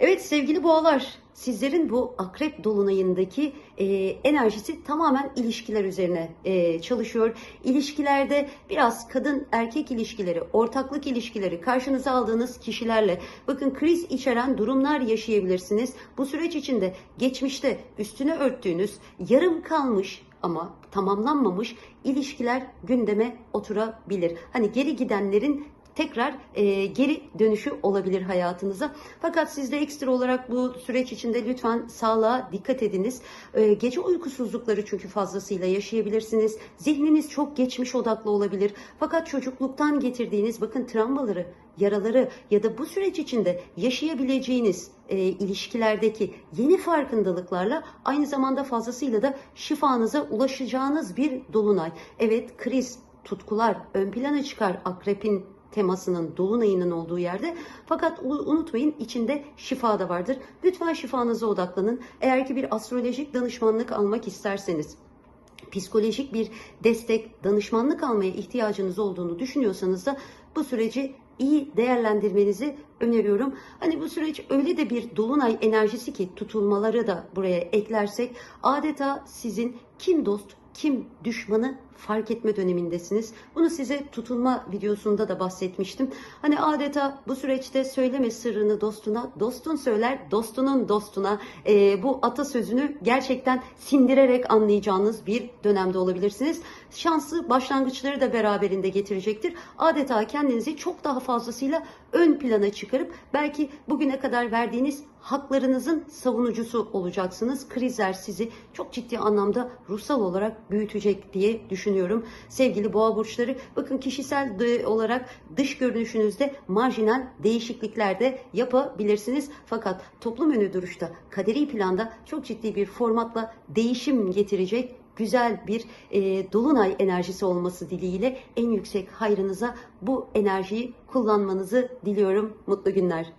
Evet sevgili boğalar, sizlerin bu akrep dolunayındaki e, enerjisi tamamen ilişkiler üzerine e, çalışıyor. İlişkilerde biraz kadın erkek ilişkileri, ortaklık ilişkileri, karşınıza aldığınız kişilerle bakın kriz içeren durumlar yaşayabilirsiniz. Bu süreç içinde geçmişte üstüne örttüğünüz yarım kalmış ama tamamlanmamış ilişkiler gündeme oturabilir. Hani geri gidenlerin tekrar e, geri dönüşü olabilir hayatınıza. Fakat siz de ekstra olarak bu süreç içinde lütfen sağlığa dikkat ediniz. E, gece uykusuzlukları çünkü fazlasıyla yaşayabilirsiniz. Zihniniz çok geçmiş odaklı olabilir. Fakat çocukluktan getirdiğiniz bakın travmaları, yaraları ya da bu süreç içinde yaşayabileceğiniz e, ilişkilerdeki yeni farkındalıklarla aynı zamanda fazlasıyla da şifanıza ulaşacağınız bir dolunay. Evet kriz, tutkular ön plana çıkar akrepin temasının dolunayının olduğu yerde. Fakat unutmayın içinde şifa da vardır. Lütfen şifanıza odaklanın. Eğer ki bir astrolojik danışmanlık almak isterseniz psikolojik bir destek, danışmanlık almaya ihtiyacınız olduğunu düşünüyorsanız da bu süreci iyi değerlendirmenizi öneriyorum. Hani bu süreç öyle de bir dolunay enerjisi ki tutulmaları da buraya eklersek adeta sizin kim dost kim düşmanı fark etme dönemindesiniz. Bunu size tutulma videosunda da bahsetmiştim. Hani adeta bu süreçte söyleme sırrını dostuna, dostun söyler dostunun dostuna. Ee, bu atasözünü gerçekten sindirerek anlayacağınız bir dönemde olabilirsiniz. Şanslı başlangıçları da beraberinde getirecektir. Adeta kendinizi çok daha fazlasıyla ön plana çıkarıp belki bugüne kadar verdiğiniz haklarınızın savunucusu olacaksınız. Krizler sizi çok ciddi anlamda ruhsal olarak büyütecek diye düşünüyorum. Sevgili boğa burçları bakın kişisel olarak dış görünüşünüzde marjinal değişiklikler de yapabilirsiniz. Fakat toplum önü duruşta, kaderi planda çok ciddi bir formatla değişim getirecek güzel bir e, dolunay enerjisi olması dileğiyle en yüksek hayrınıza bu enerjiyi kullanmanızı diliyorum. Mutlu günler.